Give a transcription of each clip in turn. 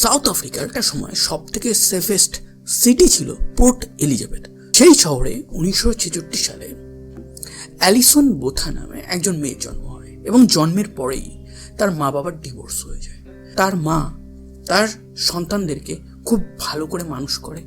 South আফ্রিকার একটা সময় সব থেকে সেফেস্ট সিটি ছিল পোর্ট এলিজাবেথ। সেই শহরে উনিশশো ছেষট্টি সালে অ্যালিসন বোথা নামে একজন মেয়ের জন্ম হয় এবং জন্মের পরেই তার মা বাবার ডিভোর্স হয়ে যায়। তার মা তার সন্তানদেরকে খুব ভালো করে মানুষ করে।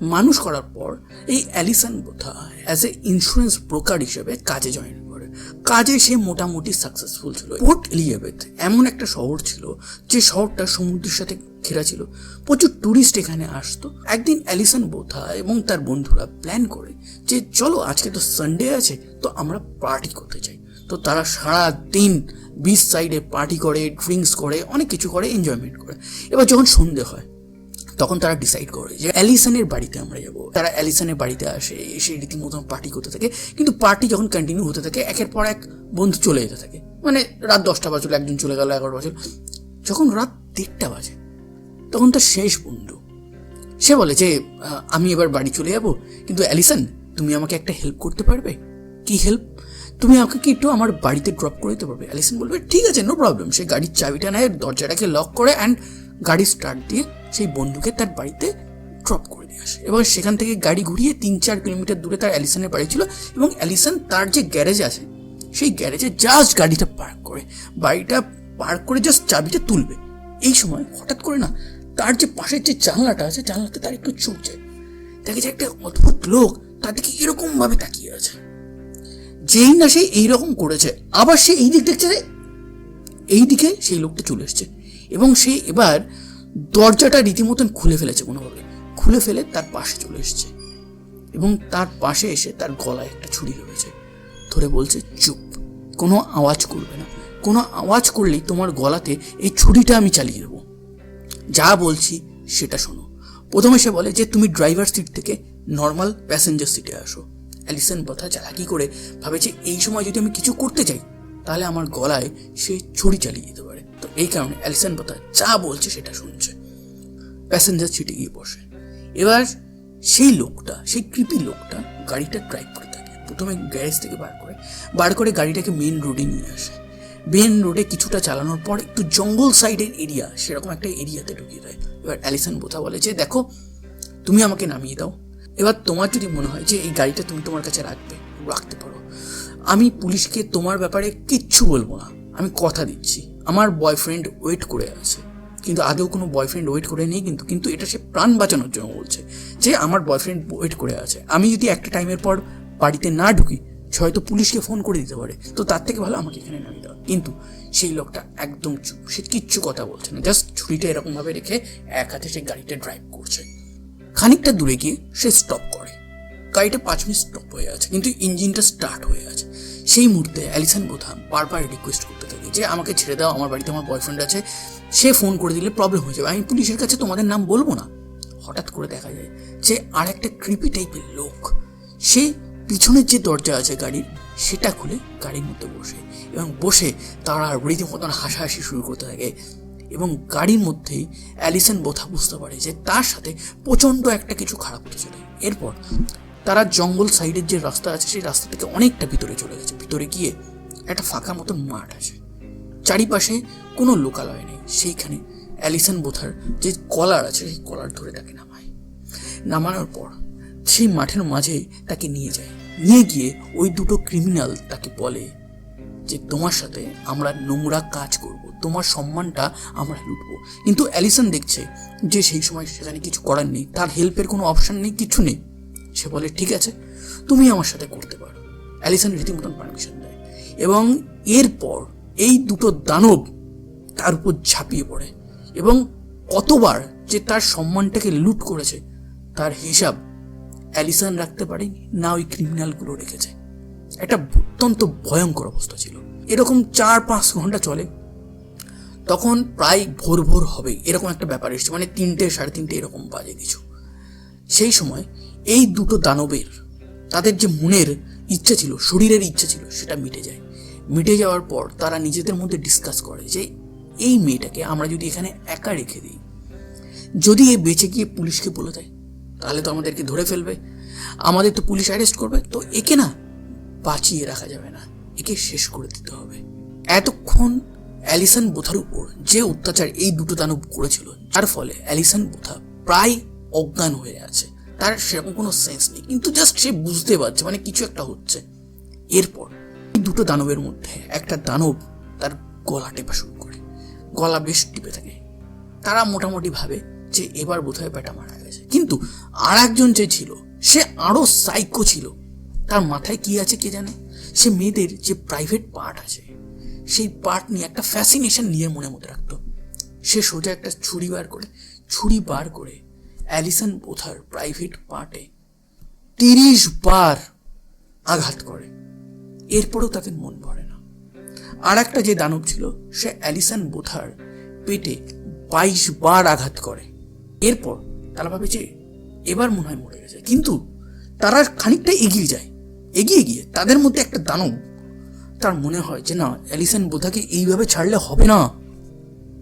মানুষ করার পর এই Alison Botha as a insurance broker হিসেবে কাজে জয়েন করে। কাজে সে মোটামুটি সাকসেসফুল ছিল। পোর্ট এলিজাবেথ এমন একটা শহর ছিল যে শহরটা সমুদ্রের সাথে ঘেরা ছিল। প্রচুর ট্যুরিস্ট এখানে আসতো। একদিন অ্যালিসন বোথা এবং তার বন্ধুরা প্ল্যান করে যে, চলো, আজকে তো সানডে আছে, তো আমরা পার্টি করতে চাই তো তারা সারা দিন বিচ সাইডে পার্টি করে ড্রিঙ্কস করে, অনেক কিছু করে এনজয়মেন্ট করে। এবার যখন সন্ধে হয়, তখন তারা ডিসাইড করে যে, অ্যালিসনের বাড়িতে আমরা যাব। তারা অ্যালিসনের বাড়িতে আসে, এসে রীতিমতো পার্টি করতে থাকে। কিন্তু পার্টি যখন কন্টিনিউ হতে থাকে, একের পর এক বন্ধু চলে যেতে থাকে। মানে রাত দশটা বাজল, একজন চলে গেল এগারো বাজল। যখন রাত দেড়টা বাজে তখন তার শেষ বন্ধু। সে বলে যে আমি এবার বাড়ি চলে যাব। কিন্তু অ্যালিসন, তুমি আমাকে একটা হেল্প করতে পারবে? কি হেল্প? তুমি আমাকে কি একটু আমার বাড়িতে ড্রপ করে দিতে পারবে? অ্যালিসন বলবে, ঠিক আছে নো প্রবলেম সে গাড়ির চাবিটা নেয়, দরজাটাকে লক করে অ্যান্ড গাড়ি স্টার্ট দিয়ে সেই বন্ধুকে তার বাড়িতে ড্রপ করে দিয়ে আসে। এবং সেখান থেকে গাড়ি ঘুরিয়ে তিন চার কিলোমিটার দূরে তার অ্যালিসনের বাড়ি ছিল এবং অ্যালিসন তার যে গ্যারেজ আছে, সেই গ্যারেজে জাস্ট গাড়িটা পার্ক করে, বাড়িটা পার্ক করে জাস্ট চাবিটা তুলবে। এই সময় হঠাৎ করে না তার যে পাশের যে জানলাটা আছে, জানলাতে তার একটু চোখ দেখে যে একটা অদ্ভুত লোক তার দিকে এরকম ভাবে তাকিয়ে আছে। যেই না সে এইরকম করেছে। আবার সে এই দিক দেখছে যে এই দিকে সেই লোকটা চলে এসছে। এবং সে এবার দরজাটা রীতিমতন খুলে ফেলেছে কোনোভাবে। খুলে ফেলে তার পাশে চলে এসছে। এবং তার পাশে এসে তার গলায় একটা ছুরি ধরেছে। ধরে বলছে, চুপ। কোনো আওয়াজ করবে না। কোনো আওয়াজ করলেই তোমার গলাতে এই ছুরিটা আমি চালিয়ে দেবো। যা বলছি সেটা শোনো। প্রথমে সে বলে যে, তুমি ড্রাইভার সিট থেকে নর্মাল প্যাসেঞ্জার সিটে আসো। অ্যালিসন কথা চালাকি করে ভাবে যে, এই সময় যদি আমি কিছু করতে চাই, তাহলে আমার গলায় সে ছুরি চালিয়ে দিতে পারে। তো এই কারণে অ্যালিসন কথা যা বলছে সেটা শুনছে। প্যাসেঞ্জার সিটে গিয়ে বসে। এবার সেই লোকটা, সেই কৃপি লোকটা গাড়িটা ড্রাইভ করে থাকে। প্রথমে গ্যারেজ থেকে বার করে বার করে গাড়িটাকে মেন রোডে নিয়ে আসে। মেন রোডে কিছুটা চালানোর পর একটু জঙ্গল সাইডের এরিয়া, সেরকম একটা এরিয়াতে ঢুকিয়ে দেয়। এবার অ্যালিসন বোথা বলে যে, দেখো, তুমি আমাকে নামিয়ে দাও। এবার তোমার যদি মনে হয় যে এই গাড়িটা তুমি তোমার কাছে রাখবে, রাখতে পারো। আমি পুলিশকে তোমার ব্যাপারে কিচ্ছু বলব না। আমি কথা দিচ্ছি। আমার বয়ফ্রেন্ড ওয়েট করে আছে। কিন্তু আদৌ কোনো বয়ফ্রেন্ড ওয়েট করে নেই কিন্তু কিন্তু এটা সে প্রাণ বাঁচানোর জন্য বলছে যে, আমার বয়ফ্রেন্ড ওয়েট করে আছে। আমি যদি একটা টাইমের পর বাড়িতে না ঢুকি সে হয়তো পুলিশকে ফোন করে দিতে পারে। তো তার থেকে ভালো আমাকে এখানে নামিয়ে দেওয়া। কিন্তু সেই লোকটা একদম চুপ। সে কিচ্ছু কথা বলছে না। জাস্ট ছুরিটা এরকমভাবে রেখে এক হাতে সে গাড়িটা ড্রাইভ করছে। খানিকটা দূরে গিয়ে সে স্টপ করে। গাড়িটা পাঁচ মিনিট স্টপ হয়ে আছে। কিন্তু ইঞ্জিনটা স্টার্ট হয়ে আছে। সেই মুহূর্তে অ্যালিসন বোথা বারবার রিকোয়েস্ট করতে থাকে যে, আমাকে ছেড়ে দাও। আমার বাড়িতে আমার বয়ফ্রেন্ড আছে। সে ফোন করে দিলে প্রবলেম হয়ে যাবে। আমি পুলিশের কাছে তোমাদের নাম বলব না। হঠাৎ করে দেখা যায় যে আর একটা ক্রিপি টাইপের লোক। সে পিছনের যে দরজা আছে গাড়ির সেটা খুলে গাড়ির মধ্যে বসে এবং বসে তারা রীতিমতন হাসাহাসি শুরু করতে থাকে এবং গাড়ির মধ্যেই অ্যালিসন বোথা বুঝতে পারে যে তার সাথে প্রচণ্ড একটা কিছু খারাপ হতে চলে এরপর তারা জঙ্গল সাইডের যে রাস্তা আছে, সেই রাস্তা থেকে অনেকটা ভিতরে চলে গেছে। ভিতরে গিয়ে একটা ফাঁকা মতন মাঠ আছে। চারিপাশে কোনো লোকালয় নেই। সেইখানে অ্যালিসন বোথার যে কলার আছে, সেই কলার ধরে তাকে নামায়। নামানোর পর সেই মাঠের মাঝে তাকে নিয়ে যায়। নিয়ে গিয়ে ওই দুটো ক্রিমিনাল তাকে বলে যে, তোমার সাথে আমরা নোংরা কাজ করব। তোমার সম্মানটা আমরা লুটবো। কিন্তু অ্যালিসন দেখছে যে সেই সময় সেখানে কিছু করার নেই। তার হেল্পের কোনো অপশান নেই, কিছু নেই। সে বলে, ঠিক আছে, তুমি আমার সাথে করতে পারো। অ্যালিসন রীতিমতন পারমিশন দেয় এবং এরপর এই দুটো দানব তার উপর ঝাঁপিয়ে পড়ে এবং কতবার যে তার সম্মানটাকে লুট করেছে, তার হিসাব অ্যালিসন রাখতে পারেনি, না ওই ক্রিমিনালগুলো রেখেছে। একটা অত্যন্ত ভয়ঙ্কর অবস্থা ছিল। এরকম চার পাঁচ ঘণ্টা চলে, তখন প্রায় ভোর ভোর হবে এরকম একটা ব্যাপার এসছে মানে তিনটে, সাড়ে তিনটে এরকম বাজে কিছু। সেই সময় এই দুটো দানবের, তাদের যে মনের ইচ্ছা ছিল, শরীরের ইচ্ছা ছিল, সেটা মিটে যায়। মিটে যাওয়ার পর তারা নিজেদের মধ্যে ডিসকাস করে যে, এই মেয়েটাকে আমরা যদি এখানে একা রেখে দিই, যদি এ বেঁচে গিয়ে পুলিশকে বলে দেয় তাহলে তো আমাদেরকে ধরে ফেলবে। আমাদের তো পুলিশ অ্যারেস্ট করবে। তো একে না বাঁচিয়ে রাখা যাবে না। একে শেষ করে দিতে হবে। এতক্ষণ অ্যালিসন বোথার উপর যে অত্যাচার এই দুটো দানব করেছিল, যার ফলে অ্যালিসন বোথা প্রায় অজ্ঞান হয়ে আছে। তার সেরকম কোনো সেন্স নেই। কিন্তু জাস্ট সে বুঝতে পারছে মানে কিছু একটা হচ্ছে। এরপর এই দুটো দানবের মধ্যে একটা দানব তার গলা টেপা শুরু করে। গলা বেশ টিপে থাকে। তারা মোটামুটি ভাবে যে এবার বোধহয় পেটা মারা কিন্তু আর একজন যে ছিল, সে আরও সাইকো ছিল। তার মাথায় কি আছে কে জানে? সে মেয়েদের যে প্রাইভেট পার্ট আছে, সেই পার্ট নিয়ে একটা ফ্যাসিনেশন নিয়ে মনে মধ্যে রাখতো। সে সোজা একটা ছুরি বার করে, ছুরি বার করে অ্যালিসন বোথার প্রাইভেট পার্টে তিরিশ বার আঘাত করে। এরপরেও তাদের মন ভরে না। আর একটা যে দানব ছিল, সে অ্যালিসন বোথার পেটে বাইশ বার আঘাত করে। এরপর তারা ভাবে যে এবার মনে হয় মরে গেছে। কিন্তু তারা খানিকটা এগিয়ে যায়। এগিয়ে গিয়ে তাদের মধ্যে একটা দানব, তার মনে হয় যে না, অ্যালিসন বোথাকে এইভাবে ছাড়লে হবে না।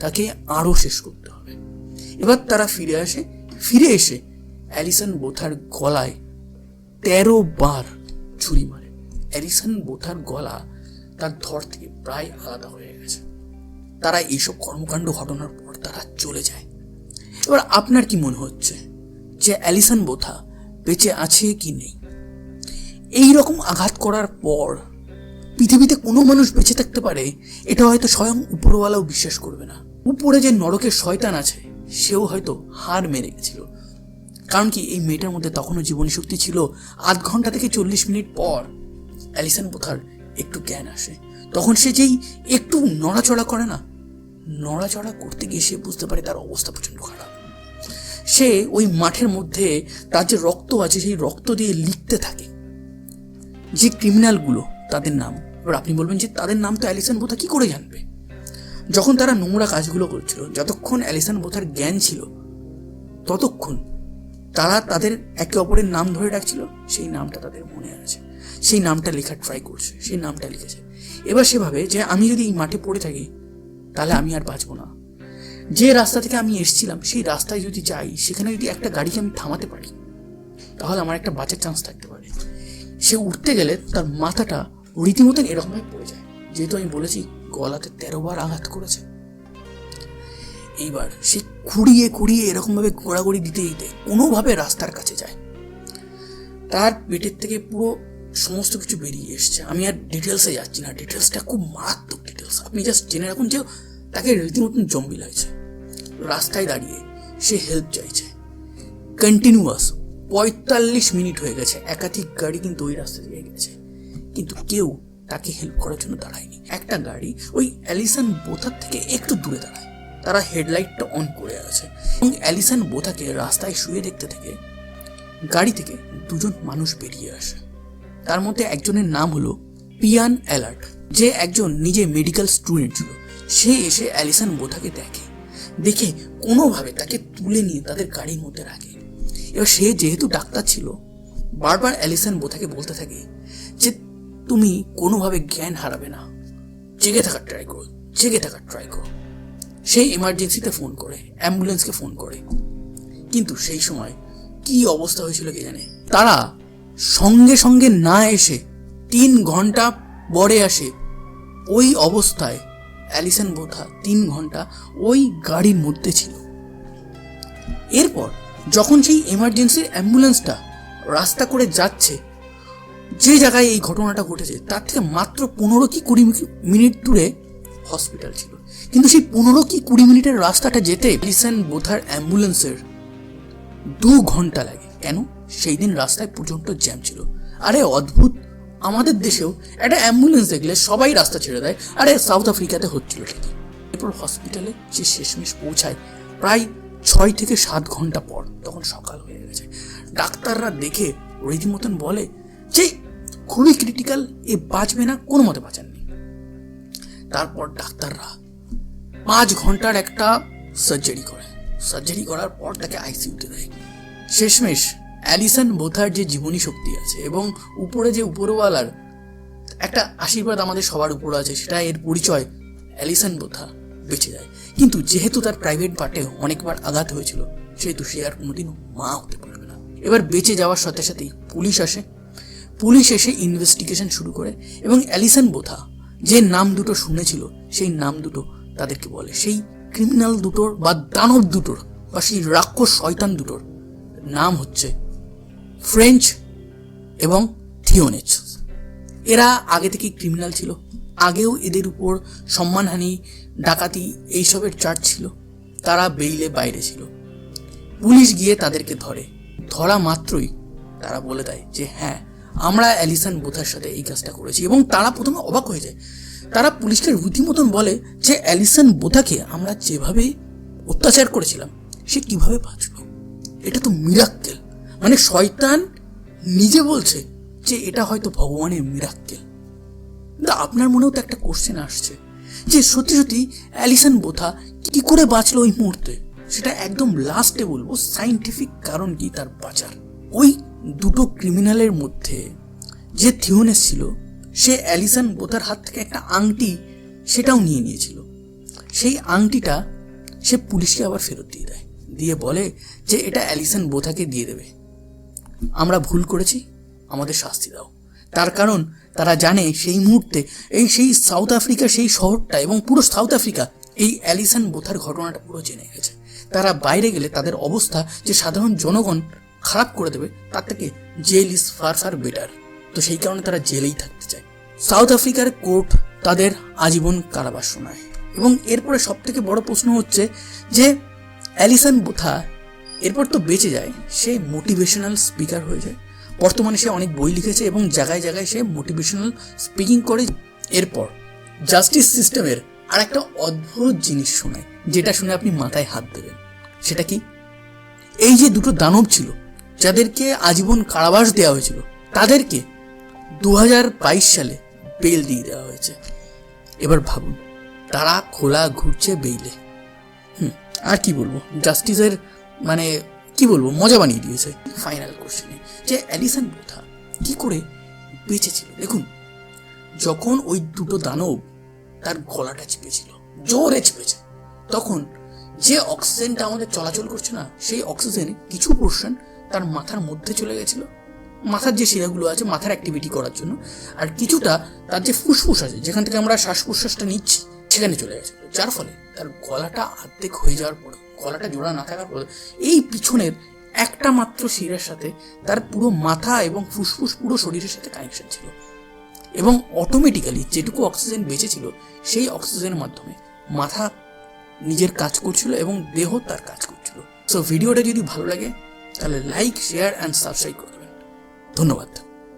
তাকে আরও শেষ করতে হবে। এবার তারা ফিরে আসে, ফিরে এসে অ্যালিসন বোথার গলায় তেরো বার ছুরি মারে। অ্যালিসন বোথার গলা তার ধর থেকে প্রায় আলাদা হয়ে গেছে। তারা এইসব কর্মকাণ্ড ঘটনার পর তারা চলে যায়। এবার আপনার কি মনে হচ্ছে যে অ্যালিসন বোথা বেঁচে আছে কি নেই? এই রকম আঘাত করার পর পৃথিবীতে কোনো মানুষ বেঁচে থাকতে পারে, এটা হয়তো স্বয়ং উপরওয়ালাও বিশ্বাস করবে না। উপরে যে নরকের শয়তান আছে, সেও হয়তো হার মেরে গেছিল। কারণ কি এই মেয়েটার মধ্যে তখনও জীবনী শক্তি ছিল আধ ঘণ্টা থেকে চল্লিশ মিনিট পর অ্যালিসন বোথার একটু জ্ঞান আসে। তখন সে যেই একটু নড়াচড়া করে না, নড়াচড়া করতে গিয়ে সে বুঝতে পারে তার অবস্থা প্রচণ্ড খারাপ। সে ওই মাঠের মধ্যে তার যে রক্ত আছে, সেই রক্ত দিয়ে লিখতে থাকে। যে ক্রিমিনালগুলো, তাদের নাম। এবার আপনি বলবেন যে তাদের নাম তো অ্যালিসন বোথা কী করে জানবে? যখন তারা নোংরা কাজগুলো করছিল, যতক্ষণ অ্যালিসন বোথার জ্ঞান ছিল, ততক্ষণ তারা তাদের একে অপরের নাম ধরে ডাকছিল, সেই নামটা তাদের মনে আছে। সেই নামটা লেখার ট্রাই করছে, সেই নামটা লিখেছে। এবার সেভাবে যে আমি যদি এই মাঠে পড়ে থাকি, তাহলে আমি আর বাঁচবো না। যে রাস্তা থেকে আমি এসেছিলাম, সেই রাস্তায় যদি যাই, সেখানে যদি একটা গাড়িকে আমি থামাতে পারি, তাহলে আমার একটা বাঁচার চান্স থাকতে পারে। সে উঠতে গেলে তার মাথাটা রীতিমতন এরকমভাবে পড়ে যায়। যেহেতু আমি বলেছি, গলাতে তেরো বার আঘাত করেছে। এইবার সে খুঁড়িয়ে খুঁড়িয়ে এরকমভাবে ঘোরাঘুরি দিতে দিতে কোনোভাবে রাস্তার কাছে যায়। তার পেটের থেকে পুরো সমস্ত কিছু বেরিয়ে এসছে। আমি আর ডিটেলসে যাচ্ছি না। ডিটেলসটা খুব মারাত্মক ডিটেলস আপনি জাস্ট জেনে রাখুন যে তাকে রীতিমতন জম্বি লাগছে রাস্তায় দাঁড়িয়ে সে হেল্প চাইছে। কন্টিনিউয়াস পঁয়তাল্লিশ মিনিট হয়ে গেছে। একাধিক গাড়ি কিন্তু ওই রাস্তা দিয়ে গেছে। কিন্তু কেউ তাকে হেল্প করার জন্য দাঁড়ায়নি। একটা গাড়ি ওই অ্যালিসান বোথার থেকে একটু দূরে দাঁড়ায়। তারা হেডলাইটটা অন করে আছে। এবং অ্যালিসান বোথাকে রাস্তায় শুয়ে দেখতে থেকে গাড়ি থেকে দুজন মানুষ বেরিয়ে আসে। তার মধ্যে একজনের নাম হলো পিয়ান অ্যালার্ট যে একজন নিজে মেডিকেল স্টুডেন্ট ছিল। সে এসে অ্যালিসন বোথাকে দেখে। দেখে কোনোভাবে তাকে তুলে নিয়ে তাদের গাড়ির মধ্যে রাখে। এবার সে যেহেতু ডাক্তার ছিল, বারবার অ্যালিসন বোথাকে বলতে থাকে যে, তুমি কোনোভাবে জ্ঞান হারাবে না। জেগে থাকার ট্রাই করো, জেগে থাকার ট্রাই করো। সেই এমার্জেন্সিতে ফোন করে অ্যাম্বুলেন্সকে ফোন করে। কিন্তু সেই সময় কি অবস্থা হয়েছিল কে জানে? তারা সঙ্গে সঙ্গে না এসে তিন ঘণ্টা পরে আসে। ওই অবস্থায় অ্যালিসন বোথা তিন ঘণ্টা ওই গাড়ির মধ্যে ছিল। এরপর যখন সেই এমার্জেন্সির অ্যাম্বুলেন্সটা রাস্তা করে যাচ্ছে, যে জায়গায় এই ঘটনাটা ঘটেছে, তার থেকে মাত্র পনেরো কি কুড়ি মিনিট দূরে হসপিটাল ছিল। কিন্তু সেই পনেরো কি কুড়ি মিনিটের রাস্তাটা যেতে লিসেন বোথার অ্যাম্বুলেন্সের দু ঘণ্টা লাগে। কেন? সেই দিন রাস্তায় প্রচণ্ড জ্যাম ছিল। আরে অদ্ভুত আমাদের দেশেও একটা অ্যাম্বুলেন্স দেখলে সবাই রাস্তা ছেড়ে দেয়। আরে সাউথ আফ্রিকাতে হচ্ছিল ঠিকই। এরপর হসপিটালে সে শেষমেশ পৌঁছায়, প্রায় ছয় থেকে সাত ঘণ্টা পর তখন সকাল হয়ে গেছে। ডাক্তাররা দেখে রীতিমতন বলে যে খুবই ক্রিটিক্যাল এ বাঁচবে না, কোনো মতে বাঁচাননি। তারপর ডাক্তাররা পাঁচ ঘণ্টার একটা সার্জারি করে সার্জারি করার পর তাকে আইসিইউতে দেয়। শেষমেশ অ্যালিসন বোথার যে জীবনী শক্তি আছে এবং উপরে যে উপরওয়ালার একটা আশীর্বাদ আমাদের সবার উপরে আছে, সেটা এর পরিচয় অ্যালিসন বোথা বেঁচে যায়। কিন্তু যেহেতু তার প্রাইভেট পার্টে অনেকবার আঘাত হয়েছিল, সেহেতু সে আর কোনোদিন মা হতে পারবে না। এবার বেঁচে যাওয়ার সাথে সাথেই পুলিশ আসে। পুলিশ এসে ইনভেস্টিগেশন শুরু করে এবং অ্যালিসন বোথা যে নাম দুটো শুনেছিল, সেই নাম দুটো তাদেরকে বলে। সেই ক্রিমিনাল দুটোর বা দানব দুটোর বা সেই রাক্ষস শয়তান দুটোর নাম হচ্ছে ফ্রেঞ্চ এবং থিওনেচ এরা আগে থেকেই ক্রিমিনাল ছিল। আগেও এদের উপর সম্মানহানি, ডাকাতি এইসবের চার্জ ছিল। তারা বেইলে বাইরে ছিল। পুলিশ গিয়ে তাদেরকে ধরে। ধরা মাত্রই তারা বলে দেয় যে হ্যাঁ আমরা অ্যালিসান বোথার সাথে এই কাজটা করেছি। এবং তারা প্রথমে অবাক হয়ে যায়। তারা পুলিশকে রীতিমতন বলে যে, অ্যালিসান বোথাকে আমরা যেভাবে অত্যাচার করেছিলাম, সে কীভাবে বাঁচল? এটা তো মিরাক্কেল মানে শয়তান নিজে বলছে যে এটা হয়তো ভগবানের মিরাক্কেল আপনার মনেও তো একটা কোশ্চেন আসছে যে সত্যি সত্যি অ্যালিসন বোথা কি করে বাঁচলো ওই মুহূর্তে? সেটা একদম লাস্টে বলব সাইন্টিফিক কারণ কি তার বাঁচার। ওই দুটো ক্রিমিনালের মধ্যে যে থিওনেস ছিল, সে অ্যালিসন বোথার হাত থেকে একটা আংটি সেটাও নিয়ে নিয়েছিল। সেই আংটিটা সে পুলিশকে আবার ফেরত দিয়ে দেয়। দিয়ে বলে যে এটা অ্যালিসন বোথাকে দিয়ে দেবে। আমরা ভুল করেছি? আমাদের শাস্তি দাও। তার কারণ তারা জানে সেই মুহূর্তে, এই সেই সাউথ আফ্রিকা সেই শহরটা এবং পুরো সাউথ আফ্রিকা, এই অ্যালিসন বোথার ঘটনাটা পুরো জেনে গেছে। তারা বাইরে গেলে তাদের অবস্থা যে সাধারণ জনগণ খারাপ করে দেবে, তার থেকে jail is far far better. তো সেই কারণে তারা জেলেই থাকতে চায়। সাউথ আফ্রিকার কোর্ট তাদের আজীবন কারাবাস শোনায়। এবং এরপরে সব থেকে বড় প্রশ্ন হচ্ছে যে, অ্যালিসন বোথা এরপর তো বেঁচে যায়, সে মোটিভেশনাল স্পিকার হয়ে যায়। বর্তমানে সে অনেক বই লিখেছে এবং জায়গায় জায়গায় সে মোটিভেশনাল স্পিকিং করে। এরপর জাস্টিস সিস্টেমের আর একটা অদ্ভুত জিনিস শোনায়, যেটা শুনে আপনি মাথায় হাত দেবেন। সেটা কি? এই যে দুটো দানব ছিল, যাদেরকে আজীবন কারাবাস দেওয়া হয়েছিল, তাদেরকে দু হাজার বাইশ সালে বেল দিয়ে দেওয়া হয়েছে। এবার ভাবুন, তারা খোলা ঘুরছে বেইলে হুম, আর কি বলব? জাস্টিসের মানে কি বলব, মজা বানিয়ে দিয়েছে। ফাইনাল কোশ্চেনে যে অ্যালিসন বোথা কি করে বেঁচেছিল? দেখুন, যখন ওই দুটো দানব তার গলাটা চেপেছিল, জোরে চেপেছে, তখন যে অক্সিজেনটা আমাদের চলাচল করছে না, সেই অক্সিজেন কিছু পোর্শন তার মাথার মধ্যে চলে গেছিল। মাথার যে শিরাগুলো আছে, মাথার অ্যাক্টিভিটি করার জন্য, আর কিছুটা তার যে ফুসফুস আছে, যেখান থেকে আমরা শ্বাস প্রশ্বাসটা নিচ্ছি, সেখানে চলে গেছিল যার ফলে তার গলাটা আর্ধেক হয়ে যাওয়ার পরে গলাটা জোড়া না থাকার এই পিছনের একটা মাত্র শিরের সাথে তার পুরো মাথা এবং ফুসফুস পুরো শরীরের সাথে কানেকশন ছিল। এবং অটোমেটিক্যালি যেটুকু অক্সিজেন বেঁচেছিল, সেই অক্সিজেনের মাধ্যমে মাথা নিজের কাজ করছিল এবং দেহ তার কাজ করছিল। সো ভিডিওটা যদি ভালো লাগে, তাহলে লাইক শেয়ার অ্যান্ড সাবস্ক্রাইব করবেন ধন্যবাদ।